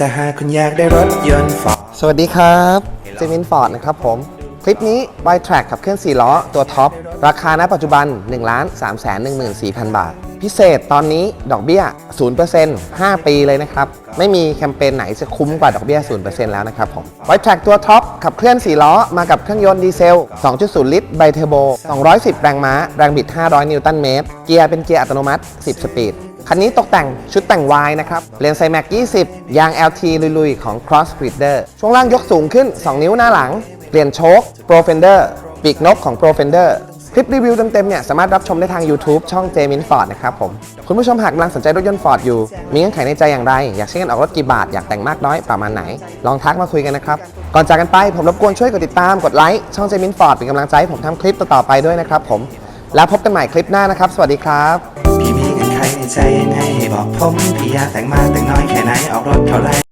จะหาคุณอยากได้รถยนต์ฟอร์ดสวัสดีครับเจมินฟอร์ดนะครับผม คลิปนี้ y t r a c k ขับเคลื่อน 4 ล้อ ตัวท็อป ราคาณปัจจุบัน 1 3 1 4 0 0 0 บาท พิเศษตอนนี้ดอกเบี้ย 0% 5 ปีเลยนะครับ ไม่มีแคมเปญไหนจะคุ้มกว่าดอกเบี้ย 0%แล้วนะครับผม y t r a c ตัวท็อป ขับเคลื่อน 4 ล้อ มากับเครื่องยนต์ดีเซล 2.0 ลิตรไบเทอร์โบ 210 แรงม้า แรงบิด 500 นิวตันเมตร เกียร์เป็นเกียร์อัตโนมัติ 10 สปีด คันนี้ตกแต่งชุดแต่ง Y นะครับ เลนส์ไซแม็ก 20 ยาง LT ลุยๆ ของ Cross Breeder ช่วงล่างยกสูงขึ้น 2 นิ้วหน้าหลัง เปลี่ยนโชค Pro Fender ปีกนกของ Pro Fender คลิปรีวิวเต็มๆเนี่ยสามารถรับชมได้ทาง YouTube ช่อง j m i n Ford นะครับผม คุณผู้ชมหากกำลังสนใจรถยนต์ Ford อยู่ มีเงื่อนไขในใจอย่างไร อยากใช้เงินออกรถกี่บาท อยากแต่งมากน้อยประมาณไหน ลองทักมาคุยกันนะครับ ก่อนจากกันไปผมรบกวนช่วยกดติดตามกดไลค์ช่อง j m i n Ford เป็นกำลังใจให้ผมทำคลิปต่อๆไปด้วยนะครับผมแล้วพบกันใหม่คลิปหน้านะครับ สวัสดีครับ ใจยังไง บอกผมพี่ยาแต่งมากแต่งน้อยแค่ไหนออกรถเท่าไร